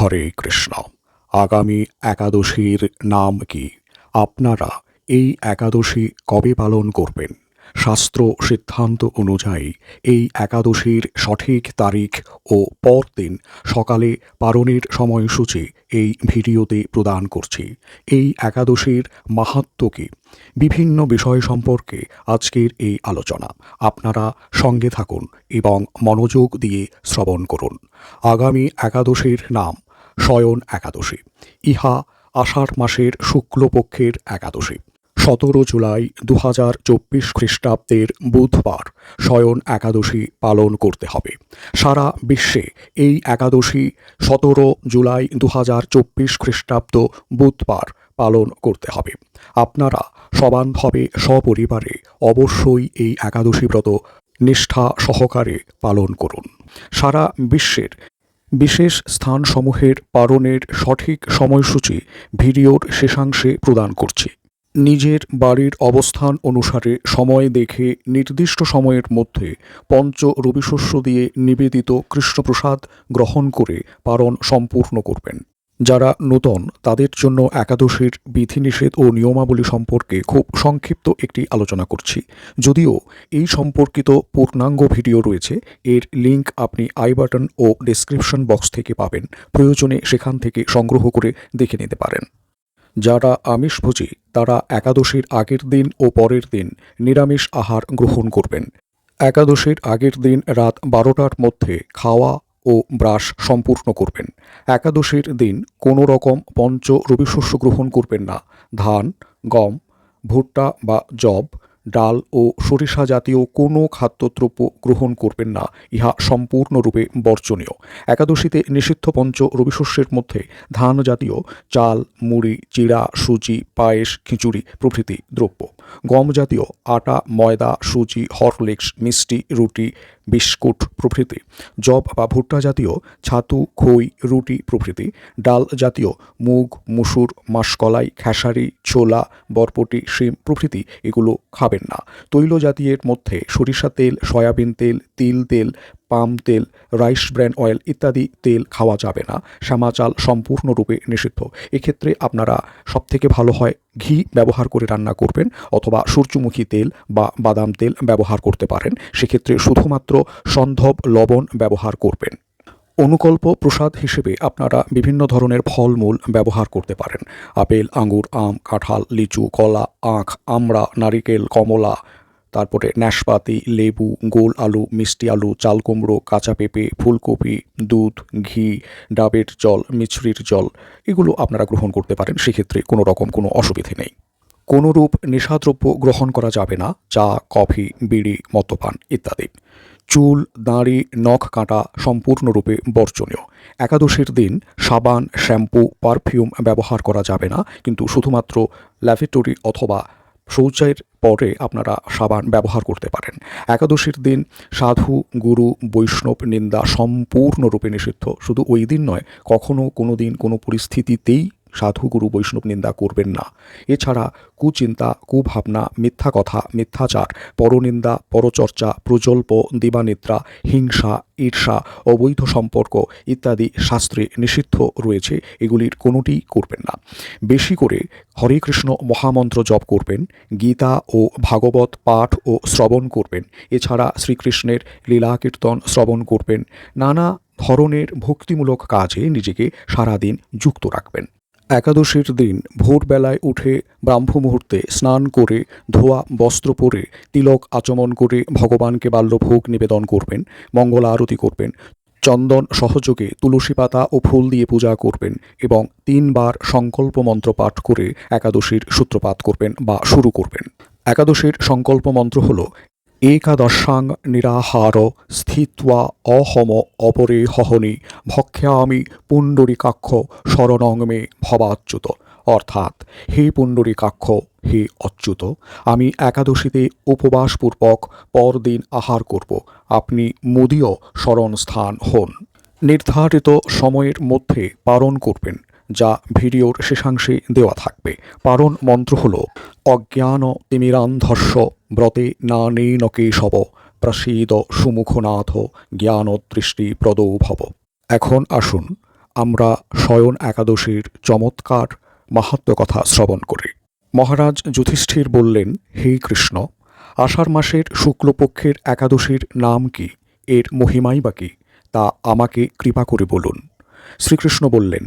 হরে কৃষ্ণ। আগামী একাদশীর নাম কি? আপনারা এই একাদশী কবে পালন করবেন? শাস্ত্র সিদ্ধান্ত অনুযায়ী এই একাদশীর সঠিক তারিখ ও পরদিন সকালে পালনের সময়সূচি এই ভিডিওতে প্রদান করছি। এই একাদশীর মাহাত্ম্য কী? বিভিন্ন বিষয় সম্পর্কে আজকের এই আলোচনা। আপনারা সঙ্গে থাকুন এবং মনোযোগ দিয়ে শ্রবণ করুন। আগামী একাদশীর নাম শয়ন একাদশী, ইহা আষাঢ় মাসের শুক্লপক্ষের একাদশী। সতেরো জুলাই দু হাজার চব্বিশ খ্রিস্টাব্দের বুধবার শয়ন একাদশী পালন করতে হবে। সারা বিশ্বে এই একাদশী সতেরো জুলাই দু হাজার চব্বিশ খ্রিস্টাব্দ বুধবার পালন করতে হবে। আপনারা সবান্ধবে সপরিবারে অবশ্যই এই একাদশী ব্রত নিষ্ঠা সহকারে পালন করুন। সারা বিশ্বের বিশেষ স্থানসমূহের পালনের সঠিক সময়সূচি ভিডিওর শেষাংশে প্রদান করছি। নিজের বাড়ির অবস্থান অনুসারে সময় দেখে নির্দিষ্ট সময়ের মধ্যে পঞ্চ রবিশস্য দিয়ে নিবেদিত কৃষ্ণপ্রসাদ গ্রহণ করে পারণ সম্পূর্ণ করবেন। যারা নূতন, তাদের জন্য একাদশীর বিধিনিষেধ ও নিয়মাবলী সম্পর্কে খুব সংক্ষিপ্ত একটি আলোচনা করছি। যদিও এই সম্পর্কিত পূর্ণাঙ্গ ভিডিও রয়েছে, এর লিংক আপনি আই বাটন ও ডেসক্রিপশন বক্স থেকে পাবেন। প্রয়োজনে সেখান থেকে সংগ্রহ করে দেখে নিতে পারেন। যারা আমিষভোজী তারা একাদশীর আগের দিন ও পরের দিন নিরামিষ আহার গ্রহণ করবেন। একাদশীর আগের দিন রাত বারোটার মধ্যে খাওয়া ও ব্রাশ সম্পূর্ণ করবেন। একাদশীর দিন কোনো রকম পঞ্চ রবিশস্য গ্রহণ করবেন না। ধান, গম, ভুট্টা বা জব ডাল ও সরিষা জাতীয় কোনো খাদ্যদ্রব্য গ্রহণ করবেন না। ইহা সম্পূর্ণরূপে বর্জনীয়। একাদশীতে নিষিদ্ধ পঞ্চ রবিশস্যের মধ্যে ধান জাতীয় চাল, মুড়ি, চিড়া, সুজি, পায়েস, খিচুড়ি প্রভৃতি দ্রব্য। গম জাতীয় আটা, ময়দা, সুজি, হরলিক্স, মিষ্টি, রুটি, বিস্কুট প্রভৃতি জব বা ভুট্টা জাতীয় ছাতু, খই, রুটি প্রভৃতি, ডাল জাতীয় মুগ, মুসুর, মাসকলাই, খেসারি, ছোলা বরপটি শিম প্রভৃতি এগুলো খাবেন না। তৈল জাতীয়ের মধ্যে সরিষা তেল, সয়াবিন তেল, তিল তেল পাম তেল, রাইস ব্র্যান্ড অয়েল ইত্যাদি তেল খাওয়া যাবে না। শ্যামা চাল সম্পূর্ণরূপে নিষিদ্ধ। এক্ষেত্রে আপনারা সবথেকে ভালো হয় ঘি ব্যবহার করে রান্না করবেন অথবা সূর্যমুখী তেল বা বাদাম তেল ব্যবহার করতে পারেন। সেক্ষেত্রে শুধুমাত্র সন্ধব লবণ ব্যবহার করবেন। অনুকল্প প্রসাদ হিসেবে আপনারা বিভিন্ন ধরনের ফলমূল ব্যবহার করতে পারেন। আপেল আঙুর আম, কাঁঠাল, লিচু, কলা, আখ, আমড়া, নারিকেল, কমলা তারপরে নাশপাতি লেবু, গোল আলু, মিষ্টি আলু, চাল কুমড়ো, কাঁচা পেঁপে, ফুলকপি, দুধ, ঘি, ডাবের জল, মিছরির জল, এগুলো আপনারা গ্রহণ করতে পারেন। সেক্ষেত্রে কোনো রকম কোনো অসুবিধে নেই। কোনোরূপ নেশাদ্রব্য গ্রহণ করা যাবে না। চা, কফি, বিড়ি, মদ্যপান ইত্যাদি। চুল, দাঁড়ি, নখ কাটা সম্পূর্ণরূপে বর্জনীয়। একাদশীর দিন সাবান, শ্যাম্পু, পারফিউম ব্যবহার করা যাবে না। কিন্তু শুধুমাত্র ল্যাভেটরি অথবা শৌচের পরে আপনারা সাবান ব্যবহার করতে পারেন। একাদশীর দিন সাধু, গুরু, বৈষ্ণব নিন্দা সম্পূর্ণরূপে নিষিদ্ধ। শুধু ওই দিন নয় কখনও কোনো দিন কোনো পরিস্থিতিতেই সাধু গুরু বৈষ্ণব নিন্দা করবেন না। এছাড়া কুচিন্তা, কুভাবনা মিথ্যা কথা মিথ্যাচার, পরনিন্দা, পরচর্চা, প্রজল্প, দিবানিদ্রা, হিংসা, ঈর্ষা, অবৈধ সম্পর্ক ইত্যাদি শাস্ত্রে নিষিদ্ধ রয়েছে। এগুলির কোনোটি করবেন না। বেশি করে হরে কৃষ্ণ মহামন্ত্র জপ করবেন, গীতা ও ভাগবত পাঠ ও শ্রবণ করবেন। এছাড়া শ্রীকৃষ্ণের লীলা কীর্তন শ্রবণ করবেন। নানা ধরনের ভক্তিমূলক কাজে নিজেকে সারাদিন যুক্ত রাখবেন। একাদশীর দিন ভোরবেলায় উঠে ব্রাহ্ম মুহূর্তে স্নান করে, ধোয়া, বস্ত্র পরে, তিলক আচমন করে ভগবানকে বাল্যভোগ নিবেদন করবেন, মঙ্গল আরতি করবেন, চন্দন সহযোগে তুলসী পাতা ও ফুল দিয়ে পূজা করবেন এবং তিনবার সংকল্প মন্ত্র পাঠ করে একাদশীর সূত্রপাত করবেন বা শুরু করবেন। একাদশীর সংকল্প মন্ত্র হল একাদশাং নিরাহার স্থিত্বা অহম অপরে হহনি ভক্ষ্যামি পুণ্ডরীকাক্ষ শরণং মে ভবাচ্যুত। অর্থাৎ, হে পুণ্ডরীকাক্ষ, হে অচ্যুত, আমি একাদশীতে উপবাসপূর্বক পরদিন আহার করব। আপনি মুদীয় স্মরণস্থান হন। নির্ধারিত সময়ের মধ্যে পালন করবেন, যা ভিডিওর শেষাংশে দেওয়া থাকবে। পারণ মন্ত্র হল, অজ্ঞান তিমিরান্ধস্য ব্রতে না নেন কেশব প্রসীদ সুমুখনাথ জ্ঞান দৃষ্টি প্রদৌ ভব এখন আসুন, আমরা শয়ন একাদশীর চমৎকার মাহাত্ম্য কথা শ্রবণ করি। মহারাজ যুধিষ্ঠির বললেন, হে কৃষ্ণ, আষাঢ় মাসের শুক্লপক্ষের একাদশীর নাম কি? এর মহিমাই বা কি? তা আমাকে কৃপা করে বলুন। শ্রীকৃষ্ণ বললেন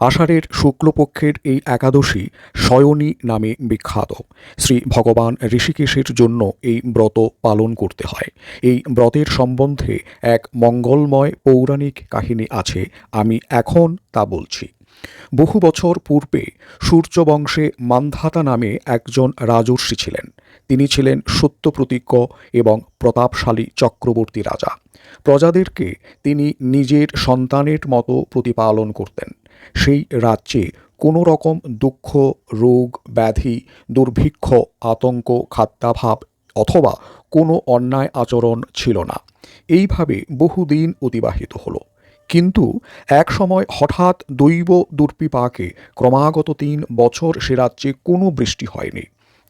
আষাঢ়ের শুক্লপক্ষের এই একাদশী শয়নী নামে বিখ্যাত। শ্রী ভগবান ঋষিকেশের জন্য এই ব্রত পালন করতে হয়। এই ব্রতের সম্বন্ধে এক মঙ্গলময় পৌরাণিক কাহিনী আছে, আমি এখন তা বলছি। বহু বছর পূর্বে সূর্যবংশে মান্ধাতা নামে একজন রাজর্ষি ছিলেন। তিনি ছিলেন সত্যপ্রতিজ্ঞ এবং প্রতাপশালী চক্রবর্তী রাজা। প্রজাদেরকে তিনি নিজের সন্তানের মতো প্রতিপালন করতেন। সেই রাজ্যে কোনো রকম দুঃখ, রোগ, ব্যাধি, দুর্ভিক্ষ, আতঙ্ক, খাদ্যাভাব অথবা কোনো অন্যায় আচরণ ছিল না। এইভাবে বহুদিন অতিবাহিত হলো। কিন্তু এক সময় হঠাৎ দৈব দুর্বিপাকে ক্রমাগত তিন বছর সে রাজ্যে কোনো বৃষ্টি হয়নি।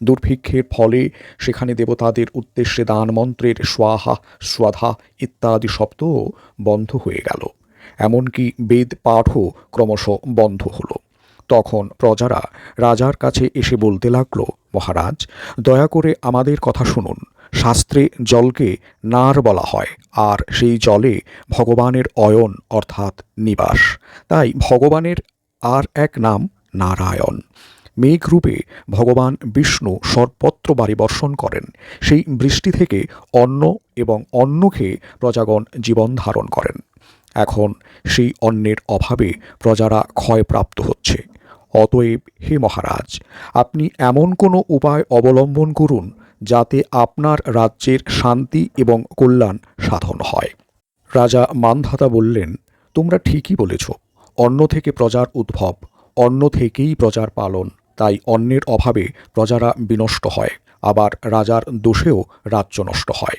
দুর্ভিক্ষের ফলে সেখানে দেবতাদের উদ্দেশ্যে দান মন্ত্রের স্বাহা, স্বাধা ইত্যাদি শব্দও বন্ধ হয়ে গেল। এমনকি বেদ পাঠও ক্রমশ বন্ধ হলো। তখন প্রজারা রাজার কাছে এসে বলতে লাগল, মহারাজ, দয়া করে আমাদের কথা শুনুন। শাস্ত্রে জলকে নার বলা হয়, আর সেই জলে ভগবানের অয়ন অর্থাৎ নিবাস। তাই ভগবানের আর এক নাম নারায়ণ। মেঘরূপে ভগবান বিষ্ণু সর্বত্র বাড়ি বর্ষণ করেন। সেই বৃষ্টি থেকে অন্ন এবং অন্ন খেয়ে প্রজাগণ জীবন ধারণ করেন। এখন সেই অন্নের অভাবে প্রজারা ক্ষয়প্রাপ্ত হচ্ছে। অতএব হে মহারাজ, আপনি এমন কোনো উপায় অবলম্বন করুন যাতে আপনার রাজ্যের শান্তি এবং কল্যাণ সাধন হয়। রাজা মানধাতা বললেন, তোমরা ঠিকই বলেছ, অন্ন থেকে প্রজার উদ্ভব, অন্ন থেকেই প্রজার পালন, তাই অন্যের অভাবে প্রজারা বিনষ্ট হয়, আবার রাজার দোষেও রাজ্য নষ্ট হয়।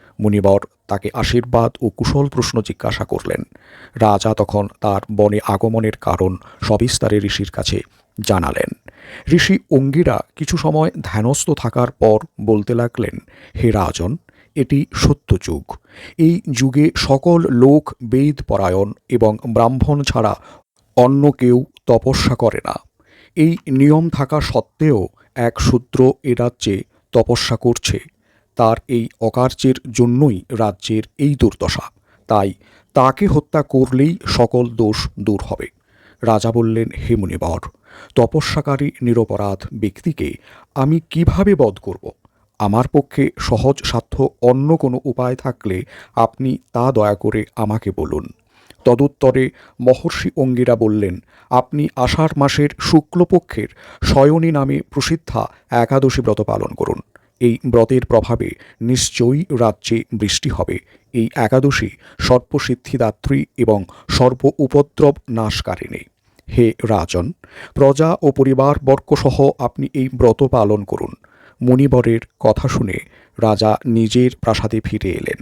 মুনিবর তাকে আশীর্বাদ ও কুশল প্রশ্ন জিজ্ঞাসা করলেন। রাজা তখন তার বনে আগমনের কারণ সবিস্তারে ঋষির কাছে জানালেন। ঋষি অঙ্গিরা কিছু সময় ধ্যানস্থ থাকার পর বলতে লাগলেন, হে রাজন, এটি সত্য যুগ। এই যুগে সকল লোক বেদ পরায়ণ এবং ব্রাহ্মণ ছাড়া অন্য কেউ তপস্যা করে না। এই নিয়ম থাকা সত্ত্বেও এক শূদ্র এ রাজ্যে তপস্যা করছে। তার এই অকার্যের জন্যই রাজ্যের এই দুর্দশা। তাই তাকে হত্যা করলেই সকল দোষ দূর হবে। রাজা বললেন, হে মুনিবর, তপস্যাকারী নিরপরাধ ব্যক্তিকে আমি কীভাবে বধ করব? আমার পক্ষে সহজ সাধ্য অন্য কোনো উপায় থাকলে আপনি তা দয়া করে আমাকে বলুন। তদুত্তরে মহর্ষি অঙ্গিরা বললেন, আপনি আষাঢ় মাসের শুক্লপক্ষের শয়নী নামে প্রসিদ্ধা একাদশী ব্রত পালন করুন। এই ব্রতের প্রভাবে নিশ্চয়ই রাজ্যে বৃষ্টি হবে। এই একাদশী সর্বসিদ্ধিদাত্রী এবং সর্ব উপদ্রব নাশকারিণী। হে রাজন, প্রজা ও পরিবারবর্গসহ আপনি এই ব্রত পালন করুন। মুনিবরের কথা শুনে রাজা নিজের প্রাসাদে ফিরে এলেন।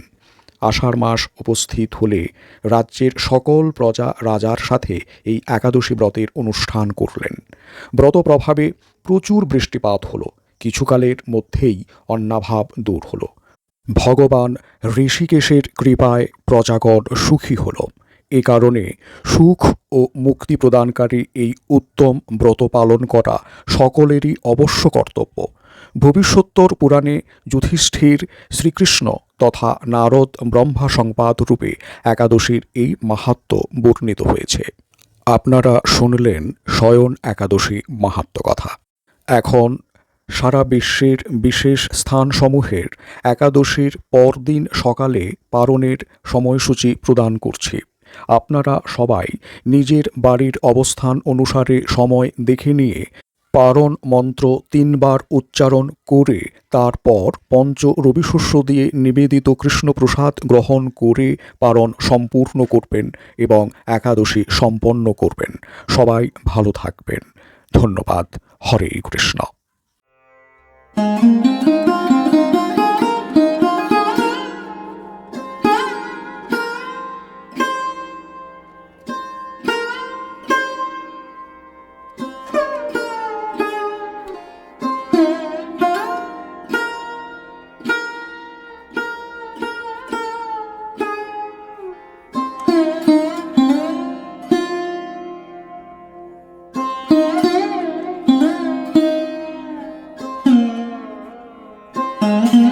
আষাঢ় মাস উপস্থিত হলে রাজ্যের সকল প্রজা রাজার সাথে এই একাদশী ব্রতের অনুষ্ঠান করলেন। ব্রত প্রভাবে প্রচুর বৃষ্টিপাত হলো। কিছুকালের মধ্যেই অন্নাভাব দূর হলো। ভগবান ঋষিকেশের কৃপায় প্রজাগণ সুখী হল। এ কারণে সুখ ও মুক্তি প্রদানকারী এই উত্তম ব্রত পালন করা সকলেরই অবশ্য কর্তব্য। ভবিষ্যত্তর পুরাণে যুধিষ্ঠির শ্রীকৃষ্ণ তথা নারদ ব্রহ্মা সংবাদ রূপে একাদশীর এই মাহাত্ম বর্ণিত হয়েছে। আপনারা শুনলেন শয়ন একাদশী মাহাত্ম কথা। এখন সারা বিশ্বের বিশেষ স্থানসমূহের একাদশীর পরদিন সকালে পালনের সময়সূচি প্রদান করছি। আপনারা সবাই নিজের বাড়ির অবস্থান অনুসারে সময় দেখে নিয়ে পারণ মন্ত্র তিনবার উচ্চারণ করে, তারপর পঞ্চ রবিশস্য দিয়ে নিবেদিত কৃষ্ণপ্রসাদ গ্রহণ করে পারণ সম্পূর্ণ করবেন এবং একাদশী সম্পন্ন করবেন। সবাই ভালো থাকবেন। ধন্যবাদ। হরে কৃষ্ণ। Thank you. Mm-hmm.